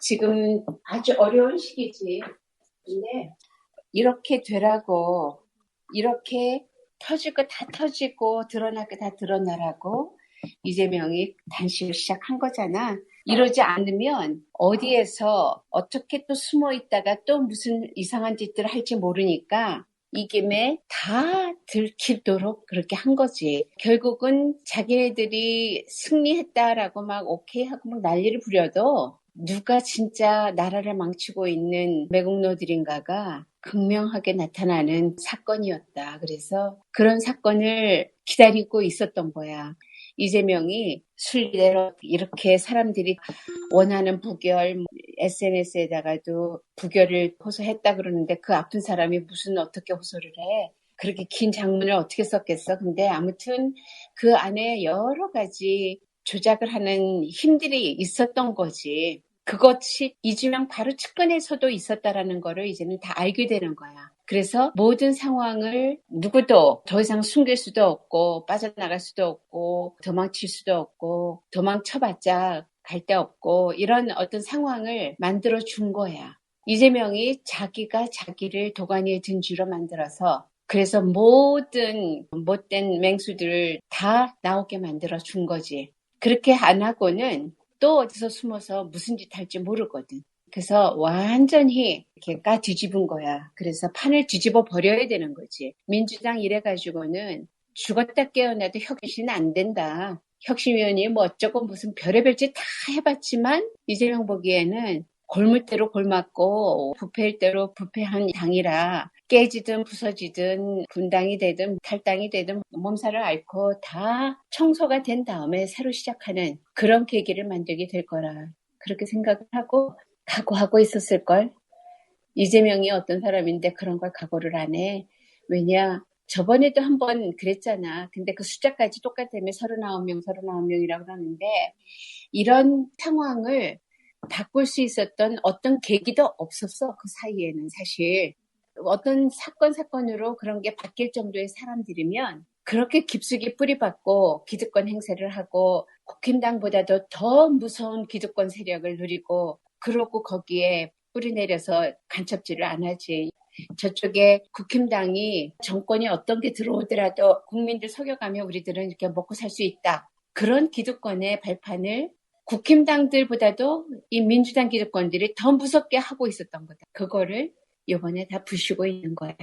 지금 아주 어려운 시기지. 근데 이렇게 되라고 이렇게 터질 거 다 터지고 드러날 거 다 드러나라고 이재명이 단식을 시작한 거잖아. 이러지 않으면 어디에서 어떻게 또 숨어 있다가 또 무슨 이상한 짓들을 할지 모르니까 이 김에 다 들키도록 그렇게 한 거지. 결국은 자기네들이 승리했다라고 막 오케이 하고 막 난리를 부려도 누가 진짜 나라를 망치고 있는 매국노들인가가 극명하게 나타나는 사건이었다. 그래서 그런 사건을 기다리고 있었던 거야. 이재명이 순리대로 이렇게 사람들이 원하는 부결, SNS에다가도 부결을 호소했다 그러는데 그 아픈 사람이 무슨 어떻게 호소를 해. 그렇게 긴 장문을 어떻게 썼겠어. 근데 아무튼 그 안에 여러 가지 조작을 하는 힘들이 있었던 거지. 그것이 이주명 바로 측근에서도 있었다라는 거를 이제는 다 알게 되는 거야. 그래서 모든 상황을 누구도 더 이상 숨길 수도 없고 빠져나갈 수도 없고 도망칠 수도 없고 도망쳐봤자 갈 데 없고 이런 어떤 상황을 만들어 준 거야. 이재명이 자기가 자기를 도가니에 든 쥐로 만들어서 그래서 모든 못된 맹수들을 다 나오게 만들어 준 거지. 그렇게 안 하고는 또 어디서 숨어서 무슨 짓 할지 모르거든. 그래서 완전히 이렇게 까 뒤집은 거야. 그래서 판을 뒤집어 버려야 되는 거지. 민주당 이래가지고는 죽었다 깨어나도 혁신은 안 된다. 혁신위원이 뭐 어쩌고 무슨 별의별 짓 다 해봤지만 이재명 보기에는 골물대로 골맞고 부패일 대로 부패한 당이라 깨지든 부서지든 분당이 되든 탈당이 되든 몸살을 앓고 다 청소가 된 다음에 새로 시작하는 그런 계기를 만들게 될 거라 그렇게 생각을 하고 각오하고 있었을 걸. 이재명이 어떤 사람인데 그런 걸 각오를 안 해. 왜냐 저번에도 한 번 그랬잖아. 근데 그 숫자까지 똑같다며 39명, 39명이라고 하는데 이런 상황을 바꿀 수 있었던 어떤 계기도 없었어. 그 사이에는 사실. 어떤 사건, 사건으로 그런 게 바뀔 정도의 사람들이면 그렇게 깊숙이 뿌리박고 기득권 행세를 하고 국힘당보다도 더 무서운 기득권 세력을 누리고 그러고 거기에 뿌리 내려서 간첩질을 안 하지. 저쪽에 국힘당이 정권이 어떤 게 들어오더라도 국민들 속여가며 우리들은 이렇게 먹고 살 수 있다. 그런 기득권의 발판을 국힘당들보다도 이 민주당 기득권들이 더 무섭게 하고 있었던 거다. 그거를 이번에 다 부시고 있는 거야.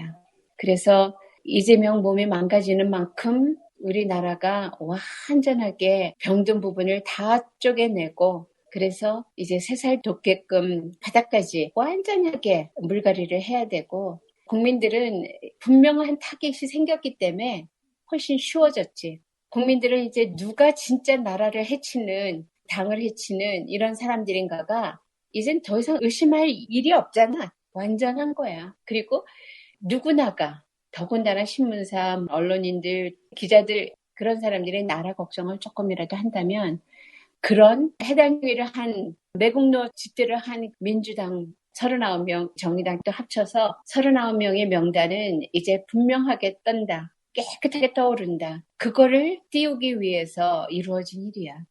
그래서 이재명 몸이 망가지는 만큼 우리나라가 완전하게 병든 부분을 다 쪼개내고 그래서 이제 세 살 돋게끔 바닥까지 완전하게 물갈이를 해야 되고 국민들은 분명한 타겟이 생겼기 때문에 훨씬 쉬워졌지. 국민들은 이제 누가 진짜 나라를 해치는 당을 해치는 이런 사람들인가가 이젠 더 이상 의심할 일이 없잖아. 완전한 거야. 그리고 누구나가 더군다나 신문사, 언론인들, 기자들 그런 사람들이 나라 걱정을 조금이라도 한다면 그런 해당 일을 한 매국노 짓들을 한 민주당 39명, 정의당 또 합쳐서 39명의 명단은 이제 분명하게 떤다. 깨끗하게 떠오른다. 그거를 띄우기 위해서 이루어진 일이야.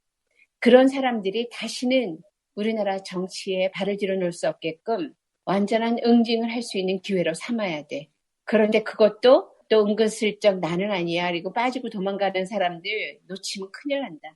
그런 사람들이 다시는 우리나라 정치에 발을 들여놓을 수 없게끔 완전한 응징을 할 수 있는 기회로 삼아야 돼. 그런데 그것도 또 은근슬쩍 나는 아니야. 그리고 빠지고 도망가는 사람들 놓치면 큰일 난다.